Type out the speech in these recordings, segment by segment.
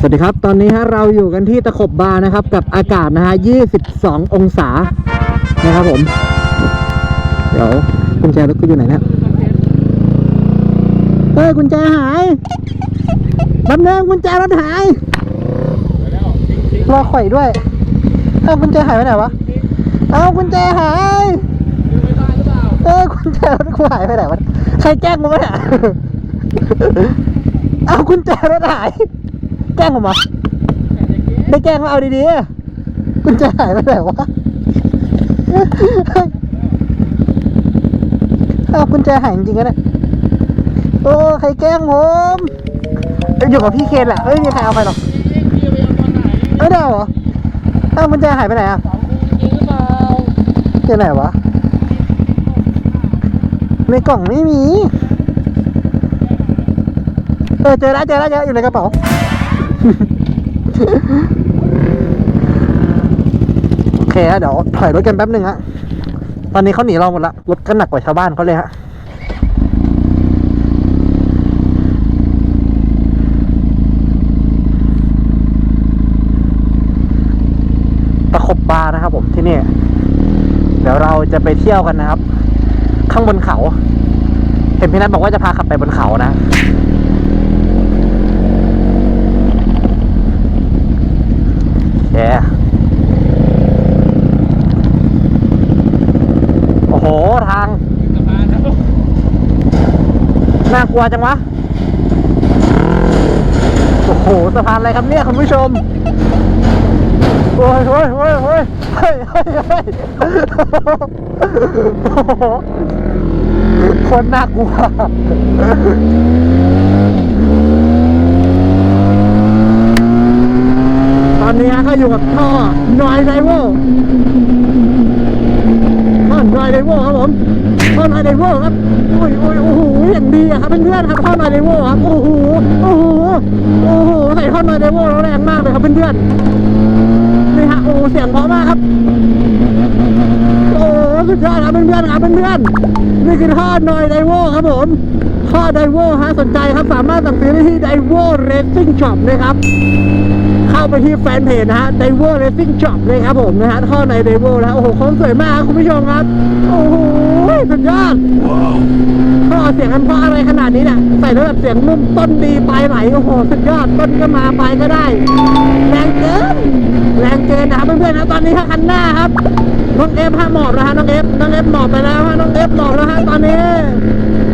สวัสดีครับ ตอนนี้ฮะเราอยู่กันที่ตะขบบาร์นะครับ กับอากาศนะฮะ 22 องศา นะครับผม เดี๋ยวกุญแจรถกูอยู่ไหนเนี่ยเฮ้ยกุญแจหายลำเนิงกุญแจรถหาย รอข่อยด้วย เอ้ากุญแจหายไปไหนวะ เอ้ากุญแจหายเออกุญแจรถกูหายไปไหนวะ ใครแกล้งกูวะเนี่ย เอ้ากุญแจรถหาย แกล้งผมเหรอไม่แกล้งมาเอาดีๆกุญแจหายไปไหนวะเอากุญแจหายจริงๆนะเนี่ยโอ้ใครแกล้งผมอยู่กับพี่เคนแหละไม่มีใครเอาไปหรอกเอ้ยได้เหรอเอากุญแจหายไปไหนอะที่ไหนวะในกล่องไม่มี เออเจอแล้วเจอแล้วเจออยู่ในกระเป๋า โอเคฮะเดี๋ยวถอยรถกันแป๊บหนึ่งฮะ ตอนนี้เขาหนีเราหมดละ รถก็หนักกว่าชาวบ้านเขาเลยฮะตะขบบาร์นะครับผมที่นี่ เดี๋ยวเราจะไปเที่ยวกันนะครับ ข้างบนเขา เห็นพี่นัทบอกว่าจะพาขับไปบนเขานะ แย่โอ้โห ทาง น่ากลัวจังวะ โอ้โห สะพานอะไรครับเนี่ยคุณผู้ชม โอ้ยโอ้ยโอ้ยโอ้ยเฮ้ยเฮ้ยเฮ้ยโอ้โหคนน่ากลัว อนนี้ก็อยู่กับท่อนอยไดเวอท่อนอยไดเวอครับผมท่อนอยไดเวอครับโอ้ยโอ้ยโอ้โหอย่างดีอะครับเพื่อนๆครับท่อนอยไดเวอครับโอ้โหโอ้โหโอ้โหใส่ท่อนอยไดเวอร์แล้วแรงมากเลยครับเพื่อนๆนี่ฮะโอ้เสียงเพราะมากครับโอ้โหสุดยอดครับเพื่อนๆครับเพื่อนๆนี่คือท่อนอยไดเวอครับผม ท่อไดเวอร์ฮะสนใจครับสามารถสั่งซื้อได้ที่ไดเวอร์เรซซิ่งช็อปนะครับ เข้าไปที่แฟนเพจนะฮะ Diver Racing Shop เลยครับผมนะฮะท่อใน Diver แล้วโอ้โหของสวยมากครับคุณผู้ชมครับ โอ้โหสุดยอดท่อเสียงกันเพราะอะไรขนาดนี้เนี่ยใส่แล้วแบบเสียงนุ่มต้นดีปลายไหลโอ้โหสุดยอดต้นก็มาปลายก็ได้ แรงเกินแรงเกินนะครับเพื่อนๆนะตอนนี้ฮะคันหน้าครับน้องเอฟฮะหมอบแล้วฮะน้องเอฟน้องเอฟหมอบไปแล้วฮะน้องเอฟหมอบแล้วฮะ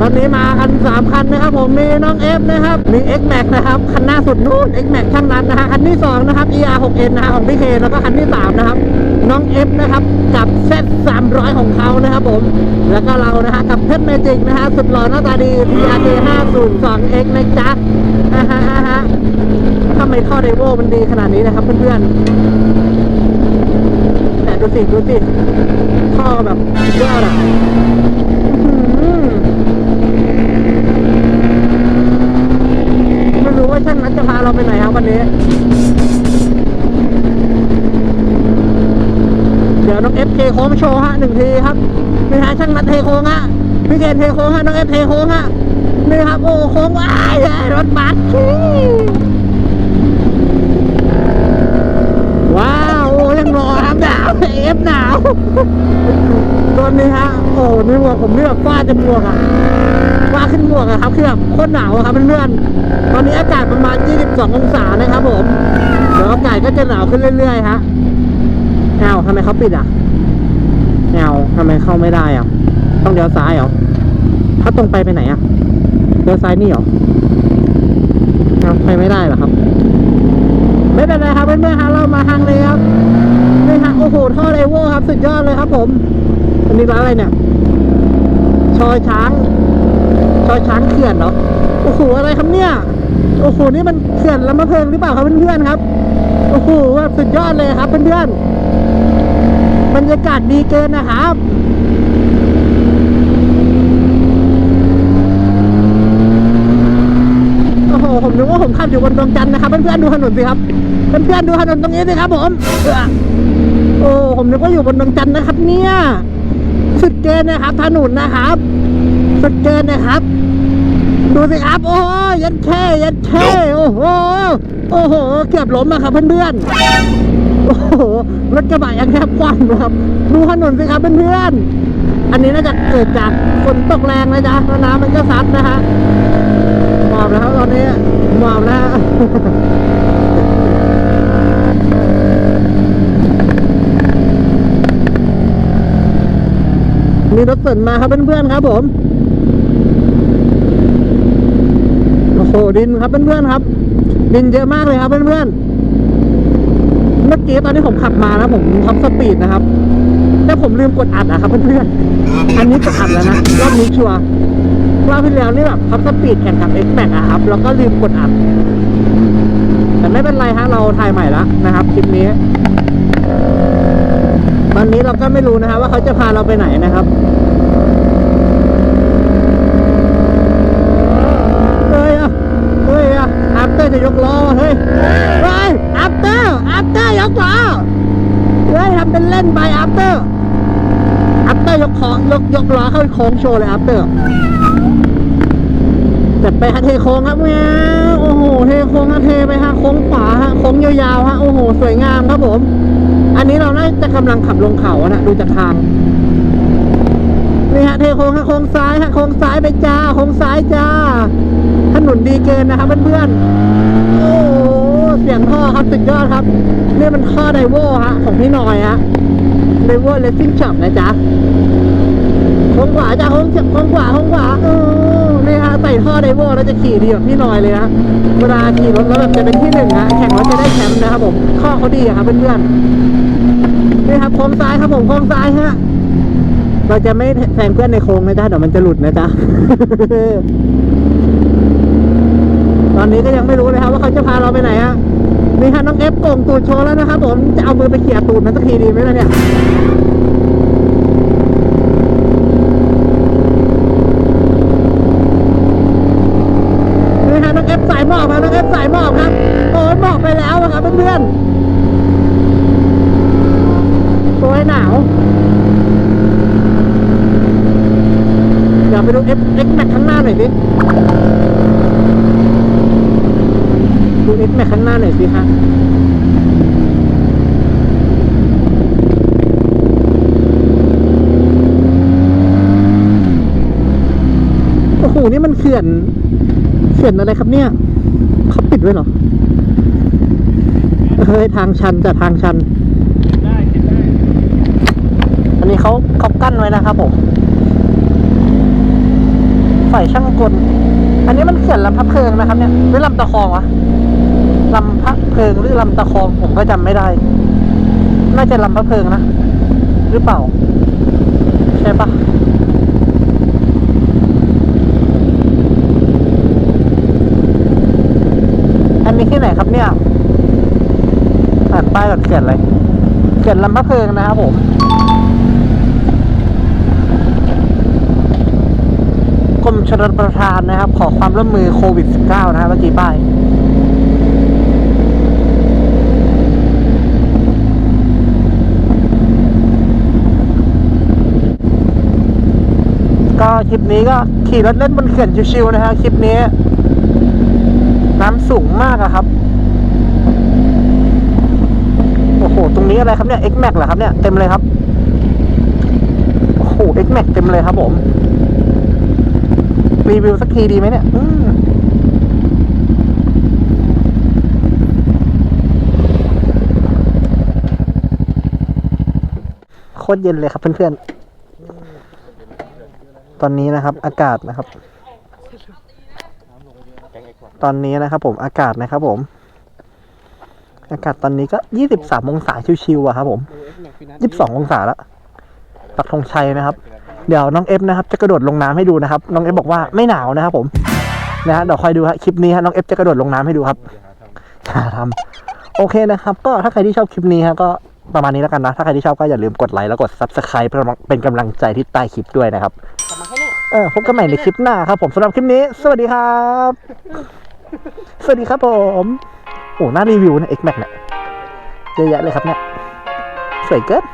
ตอนนี้มากันสามคันนะครับผมมีน้องเอฟนะครับ มี X Max นะครับ คันหน้าสุดนู่น X Max ช่างนั้นนะฮะคันที่สองนะครับ ER 6N นะฮะของพี่เคแล้วก็คันที่สามนะครับ น้องเอฟนะครับ กับ Z 300 ของเขานะครับผม แล้วก็เรานะฮะกับเพชรเมจิกนะฮะสุดหล่อหน้าตาดี TRK 502X นะจ๊ะอ่าฮะอ่าฮะทำไมท่อไดโวมันดีขนาดนี้นะครับ เพื่อนๆแต่ดูสิดูสิท่อแบบยอดอะอื้อหือไม่รู้ว่าช่างนัดจะ พาเราไปไหนครับวันนี้ เดี๋ยวน้องเอฟเทโค้งโชว์ฮะหนึ่งทีครับนี่ฮะช่างนัดเทโค้งฮะพี่เกณฑ์เทโค้งฮะน้องเอฟเทโค้งฮะนี่ครับโอ้โค้งว้ายรถบัสขี้ว้าวโอ้ยังรอครับหนาว เอฟหนาวตอนนี้ฮะโอ้นี่หมวกผมนี่แบบฟาดจนหมวกอะฟาดขึ้นหมวกอะครับคือแบบโคตรหนาวอะครับเพื่อนๆตอนนี้อากาศประมาณ 22 องศานะครับผมเดี๋ยวอากาศก็จะหนาวขึ้นเรื่อยๆฮะแอวทำไมเขาปิดอะแอวทำไมเข้าไม่ได้อะต้องเลี้ยวซ้ายเหรอถ้าตรงไปไปไหนอะเลี้ยวซ้ายนี่เหรอไปไม่ได้เหรอครับ ไม่เป็นไรครับเพื่อนๆฮะเรามาทางเลยครับ อ้โหท่อไดโวอร์ครับ สุดยอดเลยครับผม อันนี้ร้านอะไรเนี่ย ชอยช้าง ชอยช้างเขื่อนเหรอโอ้โหอะไรครับเนี่ย โอ้โหนี่มันเขื่อนลำมะเพิงหรือเปล่าครับเพื่อนๆครับ โอ้โหแบบสุดยอดเลยครับเพื่อนๆบรรยากาศดีเกินนะครับโอ้โหผมนึกว่าผมขับอยู่บนดวงจันทร์นะครับเพื่อนๆดูถนนสิครับเพื่อนๆดูถนนตรงนี้สิครับผมเอื้อโอ้ผมนึกว่าอยู่บนดวงจันทร์นะครับ เนี่ย สุดเกินนะครับถนนนะครับ สุดเกินนะครับ ดูสิครับโอ้ยยันแค่ยันแค่โอ้โหโอ้โห เกือบล้มอะครับเพื่อนๆโอ้โหรถกระบะยังแทบคว่ำนะครับ ดูถนนสิครับเพื่อนๆอันนี้น่าจะเกิดจากฝนตกแรงนะจ๊ะแล้วน้ำมันก็ซัดนะฮะหมอบแล้วครับตอนนี้หมอบแล้ว มีรถเปิดมาครับเพื่อนๆครับผมโอ้โหดินครับเพื่อนๆครับ ดินเยอะมากเลยครับเพื่อนๆเมื่อกี้ตอนที่ผมขับมานะผมท็อปสปีดนะครับ แต่ผมลืมกดอัดอะครับเพื่อนๆอันนี้กดอัดแล้วนะรอบนี้ชัวร์รอบที่แล้วนี่แบบท็อปสปีดแข่งกับ X Max อะครับแล้วก็ลืมกดอัดแต่ไม่เป็นไรฮะเราถ่ายใหม่แล้วนะครับคลิปนี้ ตอนนี้เราก็ไม่รู้นะครับว่าเขาจะพาเราไปไหนนะครับเฮ้ยอะเฮ้ยอะอัปเตอร์จะยกล้อเฮ้ยเฮ้ยอัปเตอร์อัปเตอร์ยกล้อเฮ้ยทำเป็นเล่นไปอัปเตอร์อัปเตอร์ยกของยกยกล้อเข้าโค้งโชว์เลยอัปเตอร์จัดไปฮะเทโค้งครับแม่โอ้โหเทโค้งฮะเทไปฮะโค้งขวาฮะโค้งยาวๆฮะโอ้โหสวยงามครับผม นนี้เราน่าจะกำลังขับลงเขาอะนะดูจากทางนี่ฮะเทโค้งฮะโค้งซ้ายฮะโค้งซ้ายไปจ้าโค้งซ้ายจ้า ถนนดีเกินนะครับเพื่อนๆโอ้โหเสียงท่อครับสุดยอดครับนี่มันท่อไดโวฮะของพี่หน่อยฮะไดโวเลสซิ่งช็อปนะจ๊ะโค้งขวาจ้าโค้งโค้งขวาโค้งขวาเออ ท่อไดโวแล้วจะขี่ดีแบบพี่หน่อยเลยฮะเวลาขี่รถแล้วแบบจะเป็นที่หนึ่งฮะแข่งรถจะได้แชมป์นะครับผมข้อเขาดีอะครับเพื่อนๆนี่ครับโค้งซ้ายครับผมโค้งซ้ายฮะเราจะไม่แซงเพื่อนในโค้งนะจ๊ะเดี๋ยวมันจะหลุดนะจ๊ะตอนนี้ก็ยังไม่รู้เลยครับว่าเขาจะพาเราไปไหนฮะนี่ฮะน้องเอฟโก่งตูดโชว์แล้วนะครับผมจะเอามือไปเขี่ยตูดมันสักทีดีไหมล่ะเนี่ยนี่ฮะน้องเอฟสายหมอบครับน้องเอฟสายหมอบครับโอ้ยหมอบไปแล้วอะครับเพื่อนๆโอ้ยหนาว เดี๋ยวไปดู F X Max ข้างหน้าหน่อยสิดู X Max ข้างหน้าหน่อยสิฮะโอ้โหนี่มันเขื่อนเขื่อนอะไรครับเนี่ยเขาปิดไว้เหรอเฮ้ยทางชันจะทางชันได้คิดได้อันนี้เขาเขากั้นไว้นะครับผม ฝ่ายช่างกล อันนี้มันเขื่อนลำพะเพิงนะครับเนี่ยหรือลำตะคองวะลำพะเพิงหรือลำตะคองผมก็จำไม่ได้ น่าจะลำพะเพิงนะ หรือเปล่า ใช่ปะอันนี้ที่ไหนครับเนี่ยอ่านป้ายก่อนเขื่อนอะไรเขื่อนลำพะเพิงนะครับผม กรมชลประทานนะครับ ขอความร่วมมือโควิด -19 นะครับเมื่อกี้ป้ายก็คลิปนี้ก็ขี่รถเล่นบนเขื่อนชิวๆนะฮะคลิปนี้ น้ำสูงมากอะครับ โอ้โห ตรงนี้อะไรครับเนี่ย X Max เหรอครับเนี่ย เต็มเลยครับ โอ้โห X Max เต็มเลยครับผม รีวิวสักทีดีไหมเนี่ยโคตรเย็นเลยครับเพื่อนๆ ตอนนี้นะครับ อากาศนะครับ ตอนนี้นะครับ ผมอากาศนะครับ ผม อากาศตอนนี้ก็ยี่สิบสามองศาชิวๆอะครับ ผมยี่สิบสององศาแล้วปักธงชัยนะครับ เดี๋ยวน้องเอฟนะครับจะกระโดดลงน้ำให้ดูนะครับ น้องเอฟบอกว่าไม่หนาวนะครับผมนะฮะเดี๋ยวคอยดูฮะคลิปนี้ฮะน้องเอฟจะกระโดดลงน้ำให้ดูครับอย่าทำโอเคนะครับ ก็ถ้าใครที่ชอบคลิปนี้ฮะก็ประมาณนี้แล้วกันนะ ถ้าใครที่ชอบก็อย่าลืมกดไลค์แล้วกด subscribe เพื่อเป็นกำลังใจที่ใต้คลิปด้วยนะครับเออพบกันใหม่ในคลิปหน้าครับผมสำหรับคลิปนี้ สวัสดีครับ สวัสดีครับผมโอ้หน้ารีวิวนะ X Max เนี่ยเยอะแยะเลยครับเนี่ยสวยเกิน